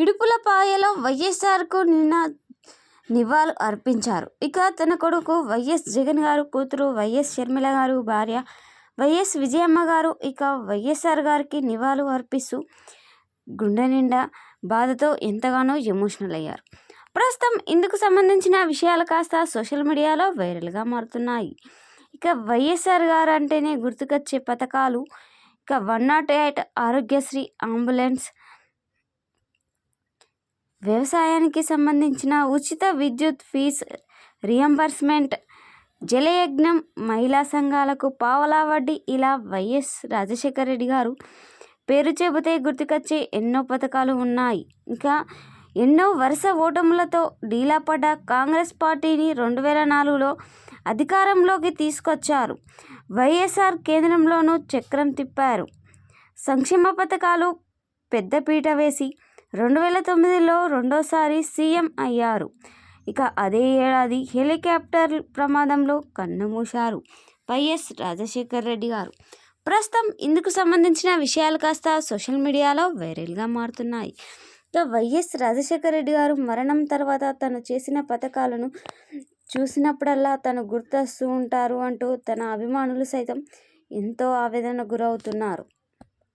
ఇడుపులపాయలో వైఎస్ఆర్కు నిన్న నివాళులు అర్పించారు. ఇక తన కొడుకు వైఎస్ జగన్ గారు కూతురు వైఎస్ షర్మిల గారు భార్య వైఎస్ విజయమ్మ గారు ఇక వైఎస్ఆర్ గారికి నివాళులు అర్పిస్తూ గుండె నిండా బాధతో ఎంతగానో ఎమోషనల్ అయ్యారు. ప్రస్తుతం ఇందుకు సంబంధించిన విషయాలు కాస్త సోషల్ మీడియాలో వైరల్గా మారుతున్నాయి. ఇక వైఎస్ఆర్ గారు అంటేనే గుర్తుకొచ్చే పథకాలు ఇక one nought eight Aarogyasri ambulance వ్యవసాయానికి సంబంధించిన ఉచిత విద్యుత్ ఫీజు రియంబర్స్మెంట్ జలయజ్ఞం మహిళా సంఘాలకు పావలా వడ్డీ ఇలా వైఎస్ రాజశేఖర రెడ్డి గారు పేరు చెబితే గుర్తుకొచ్చే ఎన్నో పథకాలు ఉన్నాయి. ఇంకా ఎన్నో వరుస ఓటములతో డీలా పడ్డ కాంగ్రెస్ పార్టీని రెండు వేల నాలుగులో అధికారంలోకి తీసుకొచ్చారు. వైఎస్ఆర్ కేంద్రంలోనూ చక్రం తిప్పారు. సంక్షేమ పథకాలు పెద్దపీట వేసి రెండు వేల తొమ్మిదిలో రెండోసారి సీఎం అయ్యారు. ఇక అదే ఏడాది హెలికాప్టర్ ప్రమాదంలో కన్నుమూశారు వైఎస్ రాజశేఖర్ రెడ్డి గారు. ప్రస్తుతం ఇందుకు సంబంధించిన విషయాలు కాస్త సోషల్ మీడియాలో వైరల్గా మారుతున్నాయి. ఇక వైఎస్ రాజశేఖర రెడ్డి గారు మరణం తర్వాత తను చేసిన పథకాలను చూసినప్పుడల్లా తను గుర్తొస్తూ ఉంటారు అంటూ తన అభిమానులు సైతం ఎంతో ఆవేదన గురవుతున్నారు.